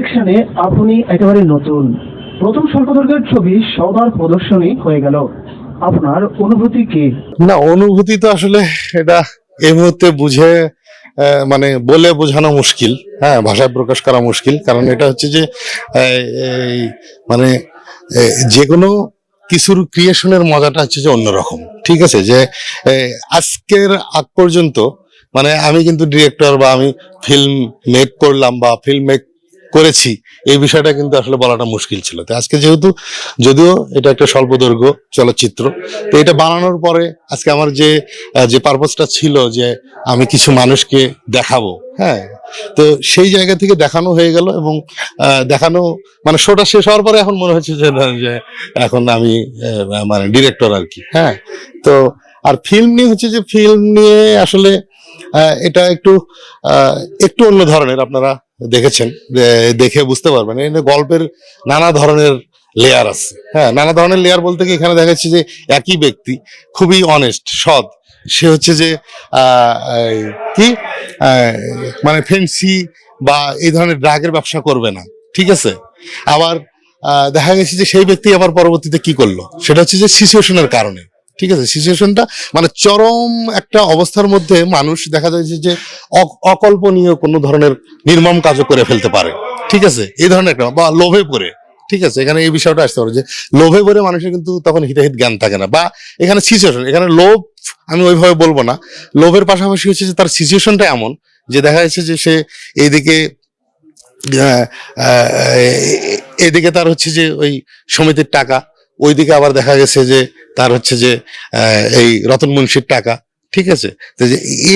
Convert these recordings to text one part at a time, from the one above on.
ডিরেকশনে আপনি একেবারে নতুন। প্রথম স্বল্পদৈর্ঘ্যের ছবি সবার প্রদর্শনী হয়ে গেল। আপনার অনুভূতি কি? না, অনুভূতি তো আসলে এটা এই মুহূর্তে বুঝে মানে বলে বোঝানো মুশকিল। হ্যাঁ ভাষায় প্রকাশ করা মুশকিল। কারণ এটা হচ্ছে যে মানে যে কোনো কিছুর ক্রিয়েশনের মজাটা হচ্ছে যে অন্যরকম। ঠিক আছে? যে আজকের আগ পর্যন্ত মানে আমি কিন্তু ডিরেক্টর বা আমি ফিল্ম মেক করলাম বা ফিল্ম মেক করেছি, এই বিষয়টা কিন্তু আসলে বলাটা মুশকিল ছিল। তো আজকে যেহেতু, যদিও এটা একটা স্বল্প দৈর্ঘ্য চলচ্চিত্র, তো এটা বানানোর পরে আজকে আমার যে যে পারপোজটা ছিল যে আমি কিছু মানুষকে দেখাবো হ্যাঁ তো সেই জায়গা থেকে দেখানো হয়ে গেল এবং দেখানো মানে শোটা শেষ হওয়ার পরে এখন মনে হচ্ছে যে এখন আমি মানে ডিরেক্টর আর কি হ্যাঁ তো আর ফিল্ম নিয়ে হচ্ছে যে ফিল্ম নিয়ে আসলে এটা একটু একটু অন্য ধরনের আপনারা দেখেছেন দেখে বুঝতে পারবেন। এখানে গল্পের নানা ধরনের লেয়ার আছে। হ্যাঁ নানা ধরনের লেয়ার বলতে কি এখানে দেখা যাচ্ছে যে একই ব্যক্তি খুবই অনেস্ট সৎ। সে হচ্ছে যে কি? মানে ফেন্সি বা এই ধরনের ড্রাগের ব্যবসা করবে না। ঠিক আছে? আবার দেখা গেছে যে সেই ব্যক্তি আবার পরবর্তীতে কি করল? সেটা হচ্ছে যে সিচুয়েশনের কারণে। ঠিক আছে? সিচুয়েশনটা মানে চরম একটা অবস্থার মধ্যে মানুষ দেখা যাচ্ছে যে অকল্পনীয় কোনো ধরনের নির্মম কাজও করে ফেলতে পারে। ঠিক আছে? এই ধরনের একটা, বা লোভে পড়ে। ঠিক আছে? এখানে এই বিষয়টা আসতে পারে যে, লোভে পড়ে মানুষের কিন্তু তখন হিতাহিত জ্ঞান থাকে না। বা এখানে সিচুয়েশন এখানে লোভ আমি ওইভাবে বলব না। লোভের পাশাপাশি হচ্ছে যে, তার সিচুয়েশনটা এমন যে, দেখা যাচ্ছে যে, সে এইদিকে এদিকে তার হচ্ছে যে, ওই সমিতির টাকা, ওইদিকে আবার দেখা গেছে যে তার হচ্ছে যে এই রতন মুন্সির টাকা, ঠিক আছে?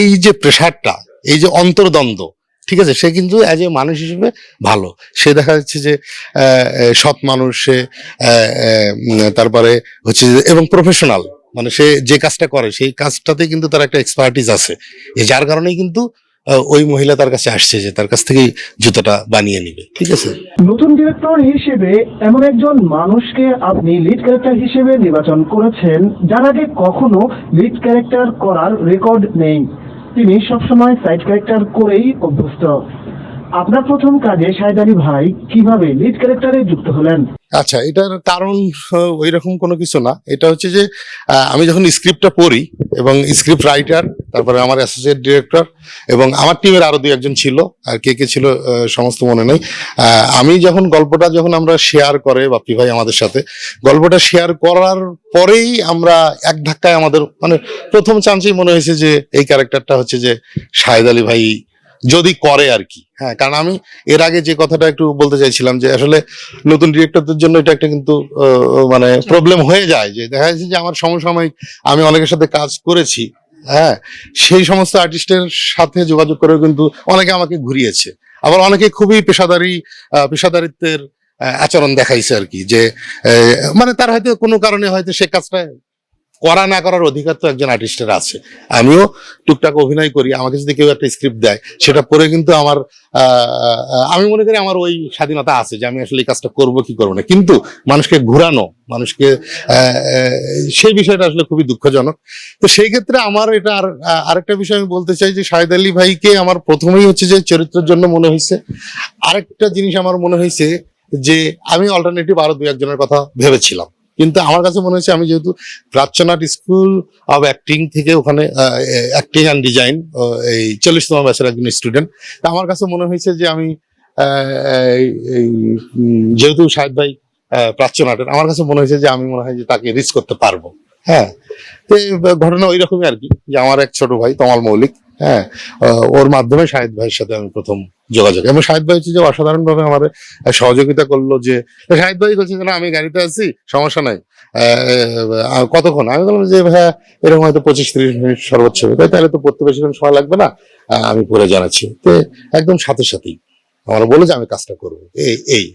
এই যে প্রেশারটা এই যে অন্তর্দ্বন্দ্ব, ঠিক আছে? সে কিন্তু অ্যাজ এ মানুষ হিসেবে ভালো। সে দেখা যাচ্ছে যে সৎ মানুষ, সে তারপরে হচ্ছে এবং প্রফেশনাল মানে সে যে কাজটা করে, সেই কাজটাতে কিন্তু তার একটা এক্সপার্টিস আছে। যার কারণেই কিন্তু ওই মহিলা তার কাছে আসছে যে তার কাছ থেকেই জুতোটা বানিয়ে নিবে। ঠিক আছে? নতুন ডিরেক্টর হিসেবে এমন একজন মানুষকে আপনি লিড ক্যারেক্টার হিসেবে নির্বাচন করেছেন, যার আগে কখনো লিড ক্যারেক্টার করার রেকর্ড নেই। তিনি সবসময় সাইড ক্যারেক্টার করেই অভ্যস্ত। আপনার প্রথম কাজে শাহেদ আলী ভাই কীভাবে লিড ক্যারেক্টারে যুক্ত হলেন? আচ্ছা এটার কারণ ওই রকম কোনো কিছু না। এটা হচ্ছে যে আমি যখন স্ক্রিপ্টটা পড়ি এবং স্ক্রিপ্ট রাইটার তারপরে আমার অ্যাসোসিয়েট ডিরেক্টর এবং আমার টিমের আরও দুই একজন ছিল, আর কে কে ছিল সমস্ত মনে নেই। আমি যখন গল্পটা যখন আমরা শেয়ার করে বাপি ভাই আমাদের সাথে, গল্পটা শেয়ার করার পরেই আমরা এক ধাক্কায় আমাদের মানে প্রথম চান্সেই মনে হয়েছে যে, এই ক্যারেক্টারটা হচ্ছে যে শাহেদ আলী ভাই যদি করে আর কি। হ্যাঁ কারণ আমি এর আগে যে কথাটা একটু বলতে চাইছিলাম যে আসলে নতুন ডিরেক্টরদের জন্য এটা একটা কিন্তু মানে প্রবলেম হয়ে যায়। যে দেখা যাচ্ছে যে আমার সমসাময়িক, আমি অনেকের সাথে কাজ করেছি হ্যাঁ সেই সমস্ত আর্টিস্টের সাথে যোগাযোগ করে কিন্তু অনেকে আমাকে ঘুরিয়েছে। আবার অনেকে খুবই পেশাদারি পেশাদারিত্বের আচরণ দেখাইছে আর কি। যে মানে তার হয়তো কোনো কারণে হয়তো সে কাজটা করা না করার অধিকার তো একজন আর্টিস্টের আছে। আমিও টুকটাক অভিনয় করি, আমাকে যদি কেউ একটা স্ক্রিপ্ট দেয়, সেটা পরে কিন্তু আমার আমি মনে করি আমার ওই স্বাধীনতা আছে যে আমি আসলে এই কাজটা করব কি করব না। কিন্তু মানুষকে ঘুরানো, মানুষকে সেই বিষয়টা আসলে খুবই দুঃখজনক। তো সেই ক্ষেত্রে আমার এটা আর আরেকটা বিষয় আমি বলতে চাই যে শাহেদ আলী ভাইকে আমার প্রথমেই হচ্ছে যে চরিত্রের জন্য মনে হয়েছে। আরেকটা জিনিস আমার মনে হয়েছে যে আমি অল্টারনেটিভ আরও দু একজনের কথা ভেবেছিলাম। কিন্তু আমার কাছে মনে হচ্ছে আমি যেহেতু প্রাচ্যনাট স্কুল অফ অ্যাক্টিং থেকে ওখানে অ্যাক্টিং অ্যান্ড ডিজাইন এই চল্লিশতম ব্যাচের একজন স্টুডেন্ট, তা আমার কাছে মনে হয়েছে যে আমি যেহেতু শাহেদ ভাই প্রাচ্যনাটের আমার কাছে মনে হয়েছে যে আমি মনে হয় যে তাকে রিচ করতে পারব। হ্যাঁ তো ঘটনা ওই রকমই আর কি, যে আমার এক ছোট ভাই, তমাল মৌলিক হ্যাঁ ওর মাধ্যমে শাহেদ ভাইয়ের সাথে আমি প্রথম যোগাযোগ এবং শাহেদ ভাই হচ্ছে যে অসাধারণ ভাবে আমার সহযোগিতা করল যে শাহেদ ভাই বলছে যে আমি গাড়িতে আছি, সমস্যা নাই। কতক্ষণ? আমি বললাম যে, ভাইয়া, এরকম হয়তো পঁচিশ তিরিশ মিনিট সর্বোচ্চ হবে। তাই তাহলে তো পড়তে বেশিক্ষণ সময় লাগবে না? আমি পরে জানাচ্ছি। তো একদম সাথে সাথেই। আমরা বলে যে, আমি কাজটা করব। এই এই।